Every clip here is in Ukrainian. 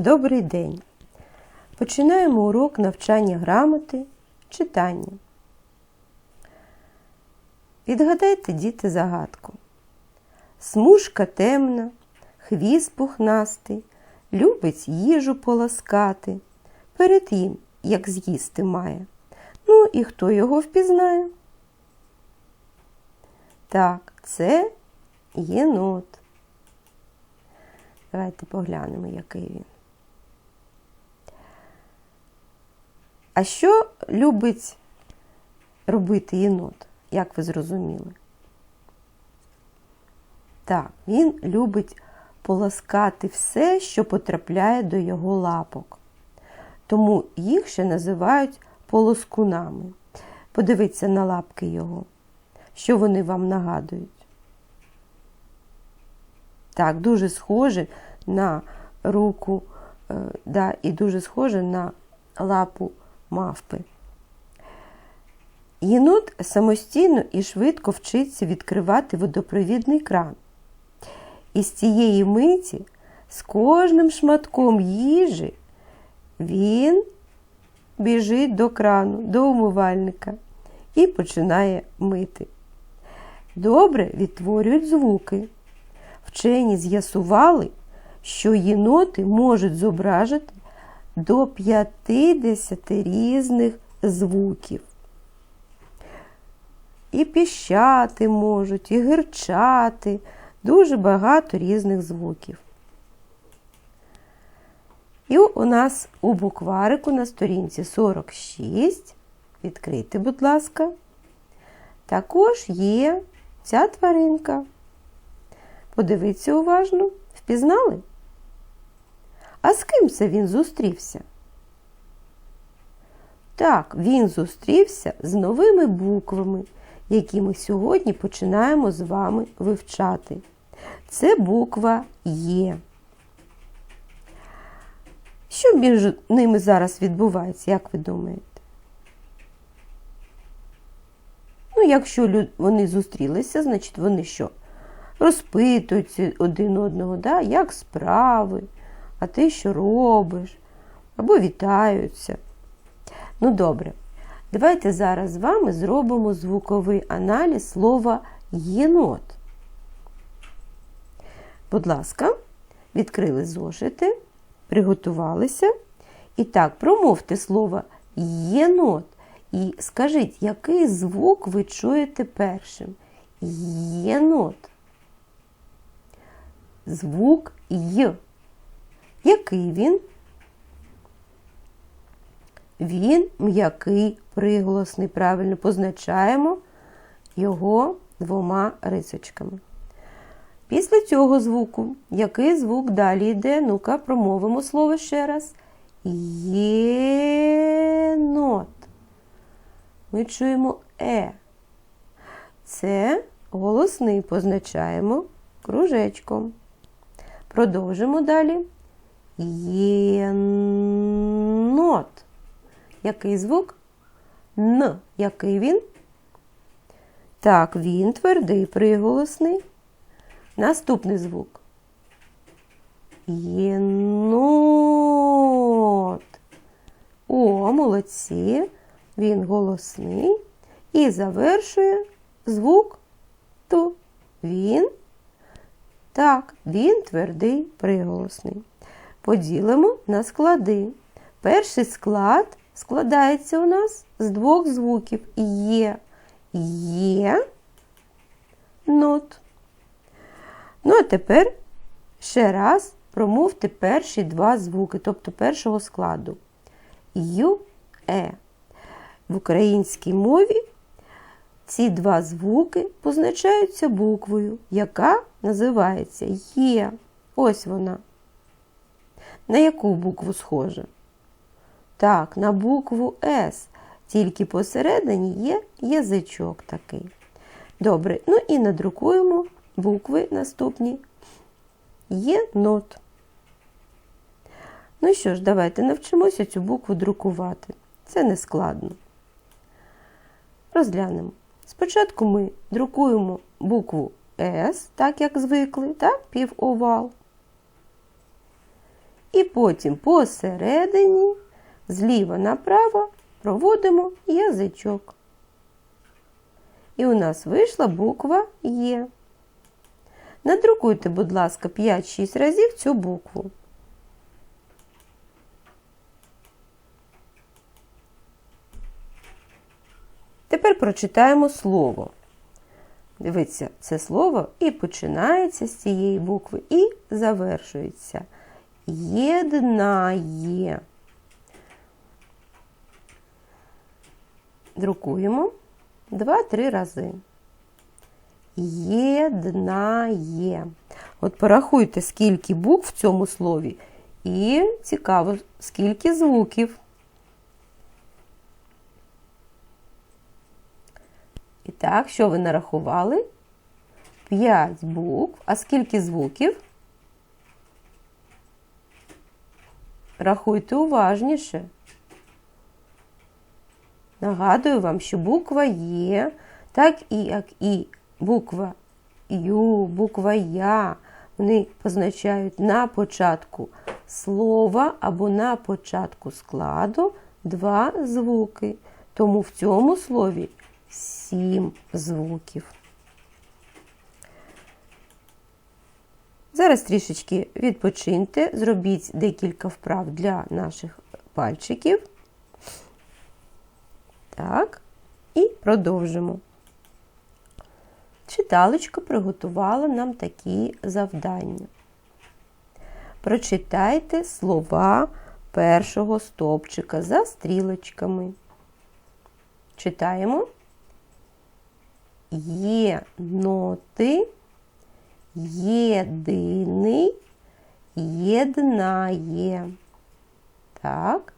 Добрий день! Починаємо урок навчання грамоти, читання. Відгадайте, діти, загадку. Смужка темна, хвіст пухнастий, любить їжу полоскати, перед їм, як з'їсти має. Ну і хто його впізнає? Так, це єнот. Давайте поглянемо, який він. А що любить робити єнот, як ви зрозуміли? Так, він любить полоскати все, що потрапляє до його лапок. Тому їх ще називають полоскунами. Подивіться на лапки його. Що вони вам нагадують? Так, дуже схоже на руку, е, да, і дуже схоже на лапу мавпи. Єнот самостійно і швидко вчиться відкривати водопровідний кран. І з цієї миті з кожним шматком їжі він біжить до крану, до умивальника і починає мити. Добре відтворюють звуки. Вчені з'ясували, що єноти можуть зображити до 50 різних звуків. І піщати можуть, і гирчати, дуже багато різних звуків. І у нас у букварику на сторінці 46, відкрийте, будь ласка, також є ця тваринка. Подивіться уважно, впізнали? А з ким це він зустрівся? Так, він зустрівся з новими буквами, які ми сьогодні починаємо з вами вивчати. Це буква Є. Що між ними зараз відбувається, як ви думаєте? Ну, якщо вони зустрілися, значить вони що? Розпитуються один одного, да? як справи, а ти що робиш? Або вітаються. Ну, добре. Давайте зараз з вами зробимо звуковий аналіз слова єнот. Будь ласка, відкрили зошити, приготувалися. І так, промовте слово єнот. І скажіть, який звук ви чуєте першим? Єнот. Звук Й. Який він? Він м'який приголосний. Правильно позначаємо його двома рисочками. Після цього звуку, який звук далі йде? Ну-ка, промовимо слово ще раз. Єнот. Ми чуємо Е. Це голосний позначаємо кружечком. Продовжимо далі. Єнот. Який звук? Н. Який він? Так, він твердий приголосний. Наступний звук. Єнот. О, молодці. Він голосний. І завершує звук ту. Він. Так, він твердий приголосний. Поділимо на склади. Перший склад складається у нас з двох звуків є, є, нот. Ну, а тепер ще раз промовте перші два звуки, тобто першого складу. Ю, е. В українській мові ці два звуки позначаються буквою, яка називається Є. Ось вона. На яку букву схожа? Так, на букву С. Тільки посередині є язичок такий. Добре, ну і надрукуємо букви наступні. Є нот. Ну що ж, давайте навчимося цю букву друкувати. Це не складно. Розглянемо. Спочатку ми друкуємо букву С, так як звикли, так, півовал. І потім посередині, зліва направо проводимо язичок. І у нас вийшла буква Є. Надрукуйте, будь ласка, 5-6 разів цю букву. Тепер прочитаємо слово. Дивіться, це слово і починається з цієї букви, і завершується. Єднає. Друкуємо два-три рази. Єднає. От порахуйте, скільки букв в цьому слові. І цікаво, скільки звуків. І так, що ви нарахували? 5 букв. А скільки звуків? Рахуйте уважніше. Нагадую вам, що буква Є, так і як і буква Ю, буква Я, вони позначають на початку слова або на початку складу два звуки. Тому в цьому слові сім звуків. Зараз трішечки відпочиньте, зробіть декілька вправ для наших пальчиків. Так, і продовжимо. Читалочка приготувала нам такі завдання. Прочитайте слова першого стовпчика за стрілочками. Читаємо. Є ноти, єдиний, єднає. Так.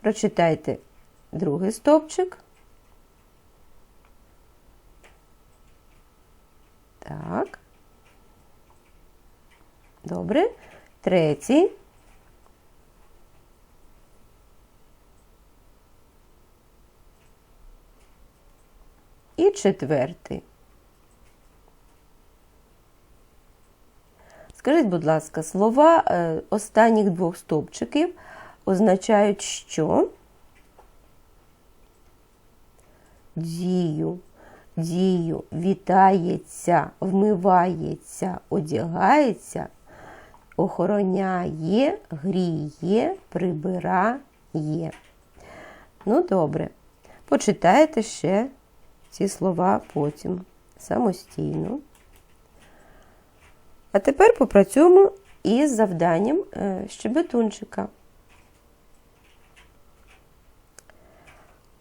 Прочитайте другий стовпчик. Так. Добре. Третій. І четвертий. Скажіть, будь ласка, слова е, останніх двох стовпчиків означають що? Дію, дію, вітається, вмивається, одягається, охороняє, гріє, прибирає. Ну, добре. Почитайте ще ці слова потім самостійно. А тепер попрацюємо із завданням щебетунчика.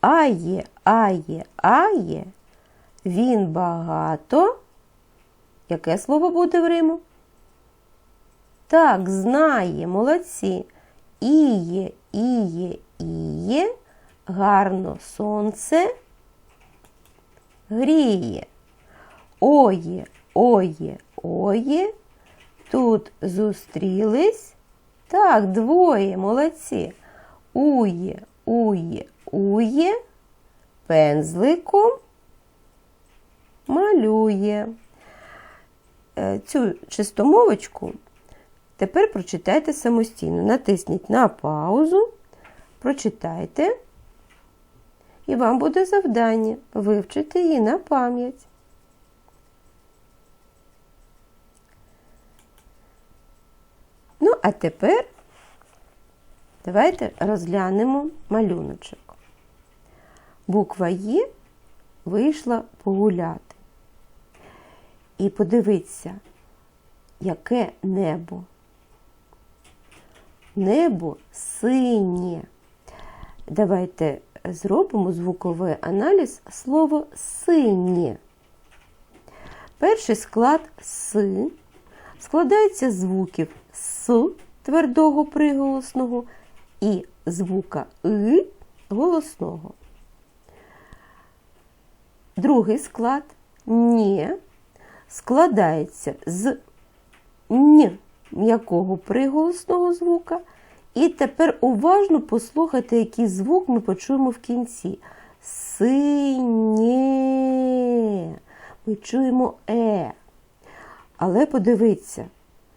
Ає, ає, ає, він багато. Яке слово буде в Риму? Так, знає, молодці. Іє, іє, іє, гарно сонце гріє. Оє, оє, оє. Тут зустрілись. Так, двоє молодці. Ує, ує, ує, пензликом малює. Е, цю чистомовочку тепер прочитайте самостійно. Натисніть на паузу, прочитайте, і вам буде завдання вивчити її на пам'ять. Ну, а тепер давайте розглянемо малюночок. Буква Є вийшла погуляти. І подивіться, яке небо. Небо синє. Давайте зробимо звуковий аналіз слова синє. Перший склад С складається з звуків С твердого приголосного і звука И голосного. Другий склад «нє» складається з «н» м'якого приголосного звука. І тепер уважно послухайте, який звук ми почуємо в кінці. Синє. Ми чуємо Е. Але подивіться,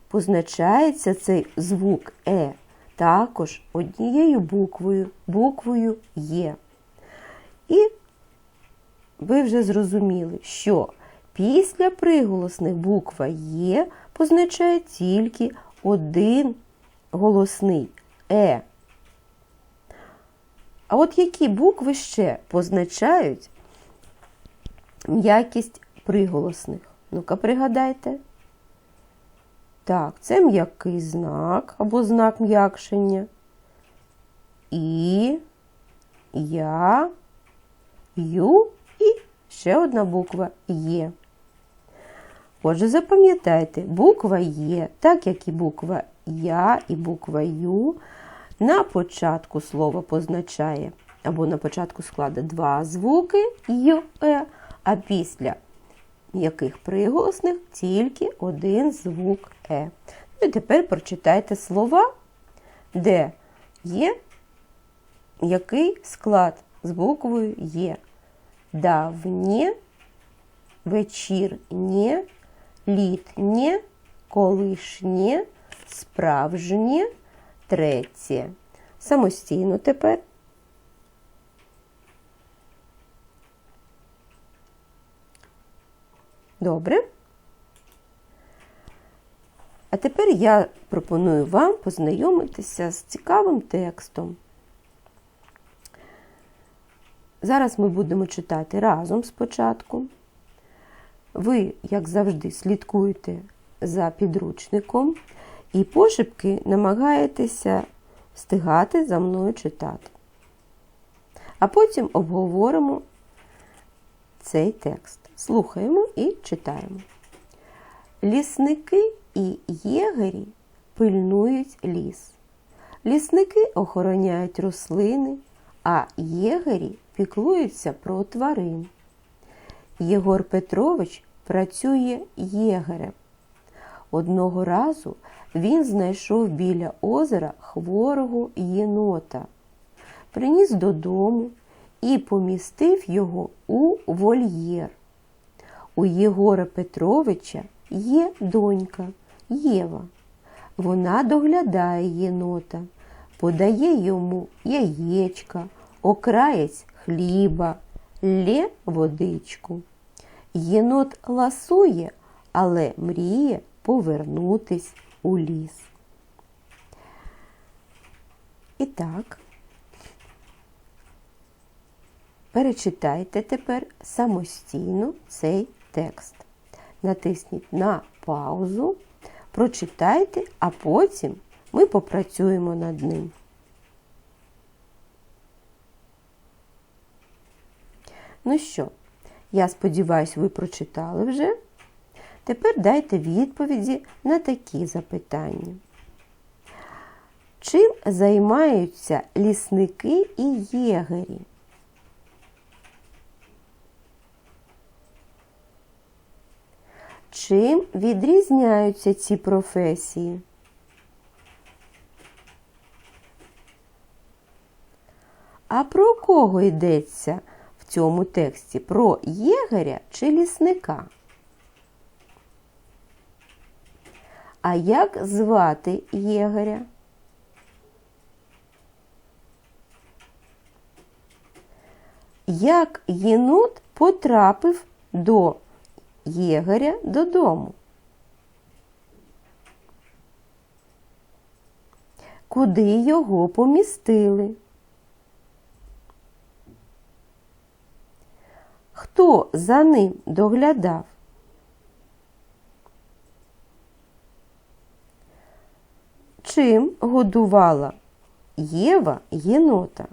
позначається цей звук Е також однією буквою, буквою Є. І ви вже зрозуміли, що після приголосних буква Є позначає тільки один голосний Е. А от які букви ще позначають м'якість приголосних? Ну-ка, пригадайте. Так, це м'який знак або знак м'якшення. І, я, ю і ще одна буква Є. Отже, запам'ятайте, буква Є, так як і буква Я і буква Ю, на початку слова позначає, або на початку складу два звуки Й, Е, а після яких приголосних тільки один звук Е. Ну і тепер прочитайте слова, де є який склад з буквою Є. Давнє, вечірнє, літнє, колишнє, справжнє, третє. Самостійно тепер. Добре. А тепер я пропоную вам познайомитися з цікавим текстом. Зараз ми будемо читати разом спочатку. Ви, як завжди, слідкуєте за підручником і пошепки намагаєтеся встигати за мною читати. А потім обговоримо цей текст. Слухаємо і читаємо. Лісники і єгері пильнують ліс. Лісники охороняють рослини, а єгері піклуються про тварин. Єгор Петрович працює єгерем. Одного разу він знайшов біля озера хворого єнота, приніс додому і помістив його у вольєр. У Єгора Петровича є донька Єва. Вона доглядає єнота, подає йому яєчка, окраєць хліба, лє водичку. Єнот ласує, але мріє повернутись у ліс. І так, перечитайте тепер самостійно цей текст. Натисніть на паузу, прочитайте, а потім ми попрацюємо над ним. Ну що, я сподіваюся, ви прочитали вже. Тепер дайте відповіді на такі запитання. Чим займаються лісники і єгері? Чим відрізняються ці професії? А про кого йдеться в цьому тексті? Про єгеря чи лісника? А як звати єгеря? Як єнот потрапив до єгеря додому? Куди його помістили? Хто за ним доглядав? Чим годувала Єва єнота?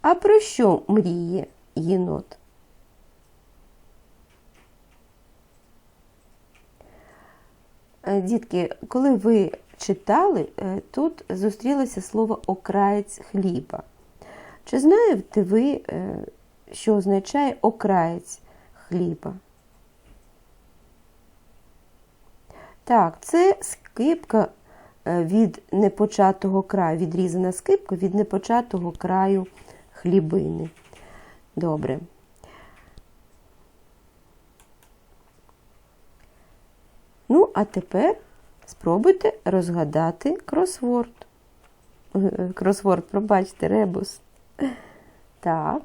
А про що мріє єнот? Е, Дітки, коли ви читали, е, тут зустрілося слово окраєць хліба. Чи знаєте ви, е, що означає окраєць хліба? Так, це скипка від непочатого краю, відрізана скипка від непочатого краю хлібини. Добре. Ну, а тепер спробуйте розгадати кросворд. Е, Кросворд, пробачте, ребус. Так.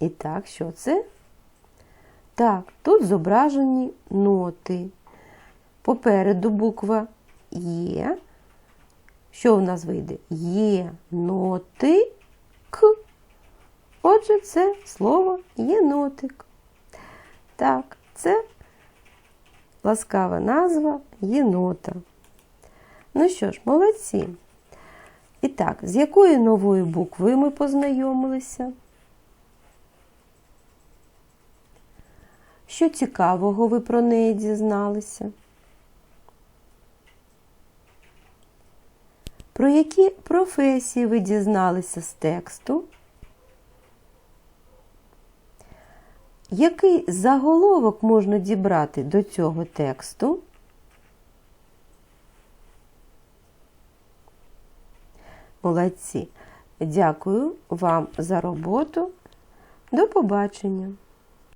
І так, що це? Так, тут зображені ноти. Попереду буква Є. Що в нас вийде? Є ноти К. Отже, це слово єнотик. Так, це ласкава назва єнота. Ну що ж, молодці. І так, з якою новою буквою ми познайомилися? Що цікавого ви про неї дізналися? Про які професії ви дізналися з тексту? Який заголовок можна дібрати до цього тексту? Молодці. Дякую вам за роботу. До побачення!